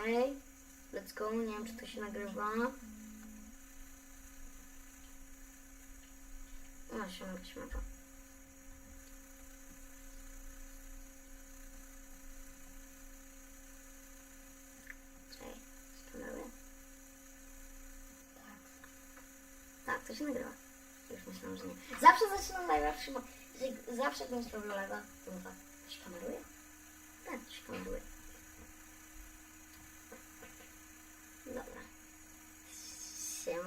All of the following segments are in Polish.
Okej. Let's go. Nie wiem, czy to się nagrywa. No, się. Czekaj, skameruję. Tak, to się nagrywa. Już myślałam, że nie. Zawsze zaczynam live'a Zawsze jak będziesz robił live'a, to się kameruje? Tak, się kameruje.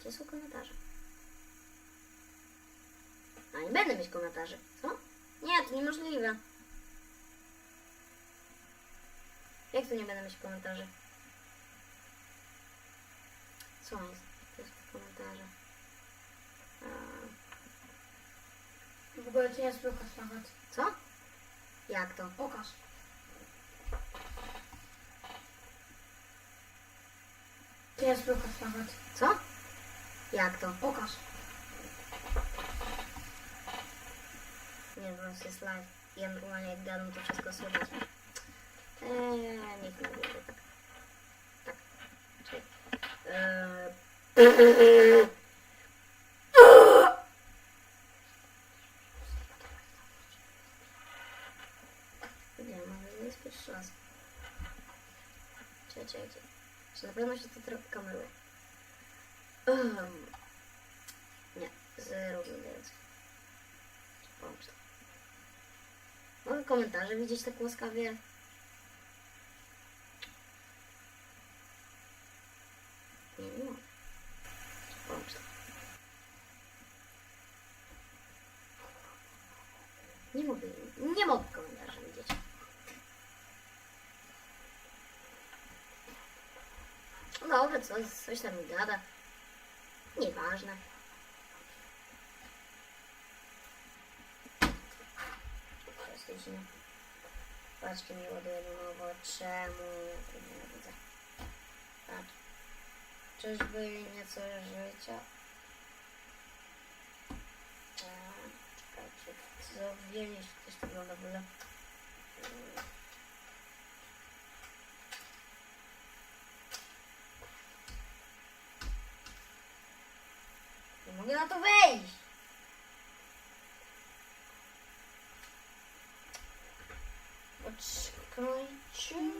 Gdzie są komentarze? A nie będę mieć komentarzy. Co? Nie, to niemożliwe. Jak to nie będę mieć komentarzy? Co jest? To jest komentarze. W ogóle cię jest Lukas nawet. co? Jak to? Pokaż. Jest Lukas nawet. Co? Jak to? Pokaż. Nie, to jest live. Ja normalnie jak gadam, to wszystko słychać. Eee, nikt nie wie, tak. Tak. Eee... Nie, może to jest pierwszy raz. Czekaj, czekaj. Czy na pewno się to trochę kameruje? Um, nie, zero. Pomyśl. Mogę komentarze widzieć tak łaskawie? Nie, nie mogę. Nie mogę, nie mogę komentarza widzieć. No Dobra, coś, coś tam mi gada. Nieważne. Paczki mi ładuje nowo. Czemu? Ja tego nie widzę. Patrz. Czyżby nieco życia? Eee, Czekajcie. Co ktoś to wygląda w ogóle. Można tu wejść. Odczekajcie.